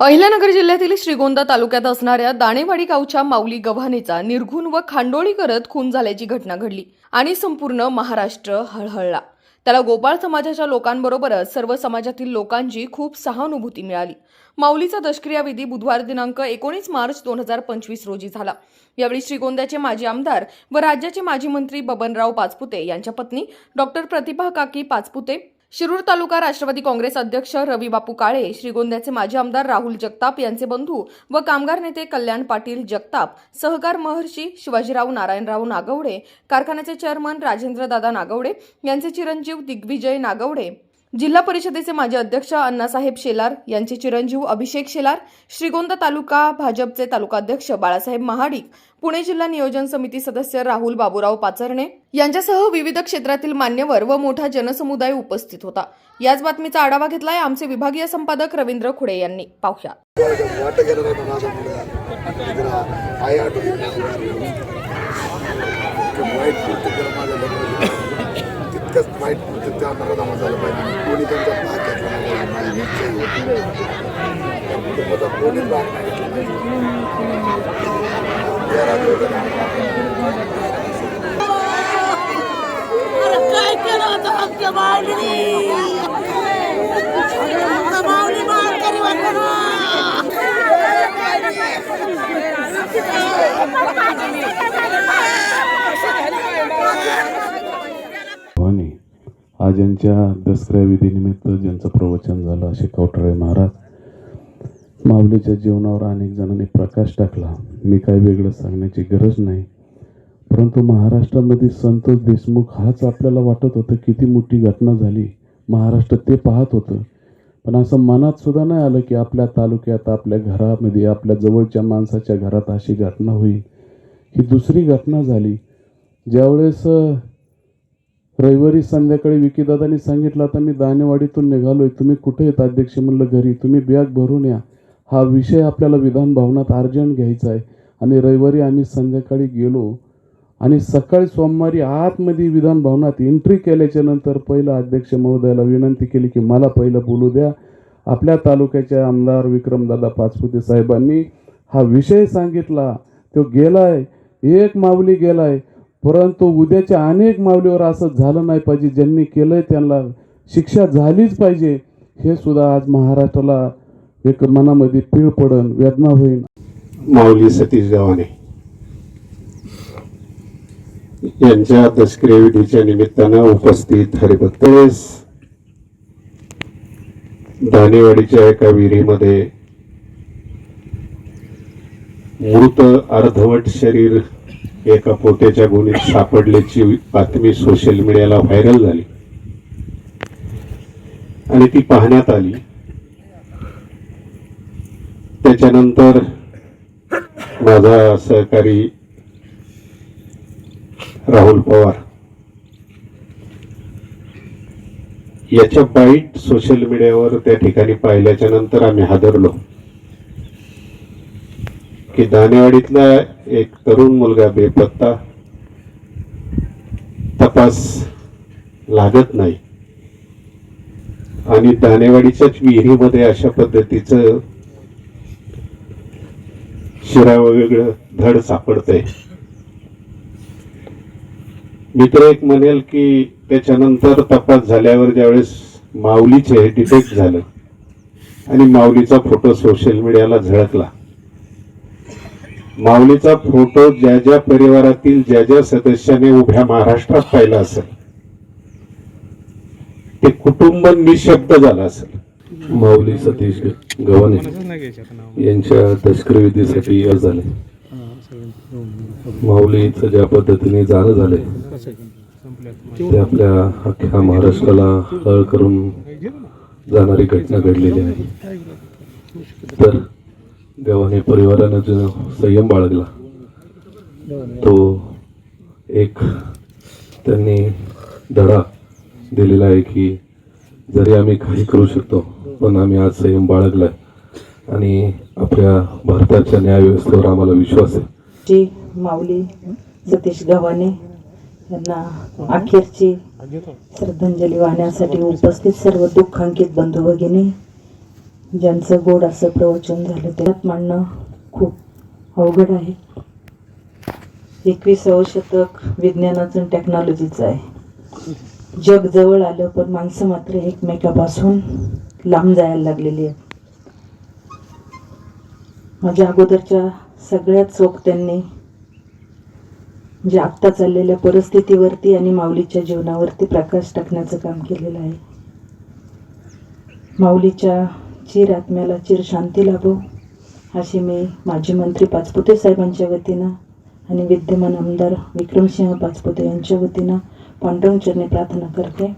अहिल्यानगर जिल्ह्यातील श्रीगोंदा तालुक्यात असणाऱ्या दाणेवाडी गावच्या माऊली गव्हाणेचा निर्घुण व खांडोळी करत खून झाल्याची घटना घडली आणि संपूर्ण महाराष्ट्र हळहळला. त्याला गोपाळ समाजाच्या लोकांबरोबरच सर्व समाजातील लोकांची खूप सहानुभूती मिळाली. माऊलीचा दष्क्रियाविधी बुधवार दिनांक एकोणीस मार्च दोन हजार पंचवीस रोजी झाला. यावेळी श्रीगोंद्याचे माजी आमदार व राज्याचे माजी मंत्री बबनराव पाचपुते यांच्या पत्नी डॉक्टर प्रतिभा काकी पाचपुते शिरूर तालुका राष्ट्रवादी काँग्रेस अध्यक्ष रविबापू काळे श्रीगोंद्याचे माजी आमदार राहुल जगताप यांचे बंधू व कामगार नेते कल्याण पाटील जगताप सहकार महर्षी शिवाजीराव नारायणराव नागवडे कारखान्याचे चेअरमन राजेंद्रदादा नागवडे यांचे चिरंजीव दिग्विजय नागवडे जिल्हा परिषदेचे माजी अध्यक्ष अण्णासाहेब शेलार यांचे चिरंजीव अभिषेक शेलार श्रीगोंदा तालुका भाजपचे तालुकाध्यक्ष बाळासाहेब महाडिक पुणे जिल्हा नियोजन समिती सदस्य राहुल बाबूराव पाचरणे यांच्यासह विविध क्षेत्रातील मान्यवर व मोठा जनसमुदाय उपस्थित होता. याच बातमीचा आढावा घेतलाय आमचे विभागीय संपादक रवींद्र खुडे यांनी. पाहुया. तितकंच वाईट कृत्य त्या नराधा झालं पाहिजे. कोणी त्यांचा भाग घेतला नाही माझी इच्छा होती कुटुंबाचा कोणी भाग नाही घेतला पाहिजे. या राजवाड्यात अरे काय केलं होतं आमच्या माऊलीने आमचा माऊली मारकरी होता ना. भवानी आज यांच्या दसऱ्या विधीनिमित्त ज्यांचं प्रवचन झालं असे कवठाळे महाराज माऊलीच्या जीवनावर अनेक जणांनी प्रकाश टाकला. मी काही वेगळं सांगण्याची गरज नाही. परंतु महाराष्ट्रामध्ये संतोष देशमुख हाच आपल्याला वाटत होतं किती मोठी घटना झाली. महाराष्ट्र ते पाहत होतं. पण असं मनात सुद्धा नाही आलं की आपल्या तालुक्यात आपल्या घरामध्ये आपल्या जवळच्या माणसाच्या घरात अशी घटना होईल. ही दुसरी घटना झाली. ज्यावेळेस रविवारी संध्याकाळी विकीदादांनी सांगितलं आता मी दानेवाडीतून निघालोय. तुम्ही कुठे येत अध्यक्ष? म्हणलं घरी. तुम्ही बॅग भरून या. हा विषय आपल्याला विधान भवनात अर्जंट घ्यायचा आहे. आणि रविवारी आम्ही संध्याकाळी गेलो आणि सकाळी सोमवारी आतमध्ये विधान भवनात एंट्री केल्याच्यानंतर पहिलं अध्यक्ष महोदयाला विनंती केली की मला पहिलं बोलू द्या. आपल्या तालुक्याचे आमदार विक्रमदादा पाचपुते साहेबांनी हा विषय सांगितला. तो गेलाय. एक माऊली गेलाय. परंतु उद्याच्या अनेक माऊलीवर असं झालं नाही पाहिजे. ज्यांनी केलंय त्यांना शिक्षा झालीच पाहिजे. हे सुद्धा आज महाराष्ट्राला एक मनामध्ये पीळ पडन वेदना होईल माऊली सतीश गव्हाणे यांच्या दशक्रियाविधीच्या निमित्तानं उपस्थित हरिभक्तेस दानेवाडीच्या एका विहिरीमध्ये मृत अर्धवट शरीर एका पोत्याच्या गुणीत सापडल्याची बातमी सोशल मीडियाला व्हायरल झाली. आणि ती पाहण्यात आली. त्याच्यानंतर माझा सहकारी राहुल पवार याच्या बाईट सोशल मीडियावर त्या ठिकाणी पाहिल्याच्या नंतर आम्ही हादरलो. की दानेवाडीतला एक तरुण मुलगा बेपत्ता तपास लागत नाही. आणि दानेवाडीच्याच विहिरीमध्ये अशा पद्धतीचं शिराव वेगळं धड सापडतंय. मित्र एक म्हणेल की त्याच्यानंतर तपास झाल्यावर ज्यावेळेस माऊलीचे डिटेक्ट झालं आणि माऊलीचा फोटो सोशल मीडियाला झळकला. माऊलीचा फोटो ज्या ज्या परिवारातील ज्या ज्या सदस्याने उभ्या महाराष्ट्रात पाहिला असेल ते कुटुंब निशब्द झालं असेल. माऊली सतीश गव्हाणे यांच्या तस्करी विधीसाठी झाले. माऊलीचं ज्या पद्धतीने जाणं झालंय ते आपल्या अख्ख्या महाराष्ट्राला हळ करून जाणारी घटना घडलेली आहे. तर देवाने परिवारानं जो संयम बाळगला तो एक त्यांनी धडा दिलेला आहे की जरी आम्ही काही करू शकतो पण आम्ही आज संयम बाळगलाय. आणि आपल्या भारताच्या न्यायव्यवस्थेवर आम्हाला विश्वास आहे. माऊली सतीश गव्हाणे यांना अखेरची श्रद्धांजली वाहण्यासाठी उपस्थित सर्व दुःखांकित बंधू भगिनी ज्यांचं गोड असं प्रवचन झालं त्यात मांडणं खूप अवघड आहे. एकविसावं शतक विज्ञानाचं टेक्नॉलॉजीचं आहे. जग जवळ आलं पण माणसं मात्र एकमेकापासून लांब जायला लागलेली आहेत. माझ्या अगोदरच्या सगळ्याच वक्त्यांनी म्हणजे आत्ता चाललेल्या परिस्थितीवरती आणि माऊलीच्या जीवनावरती प्रकाश टाकण्याचं काम केलेलं आहे. माऊलीच्या चिर आत्म्याला चिर शांती लाभो अशी मी माजी मंत्री पाचपुते साहेबांच्या वतीनं आणि विद्यमान आमदार विक्रमसिंह पाचपुते यांच्या वतीनं पांडुरंग चरणी प्रार्थना करते.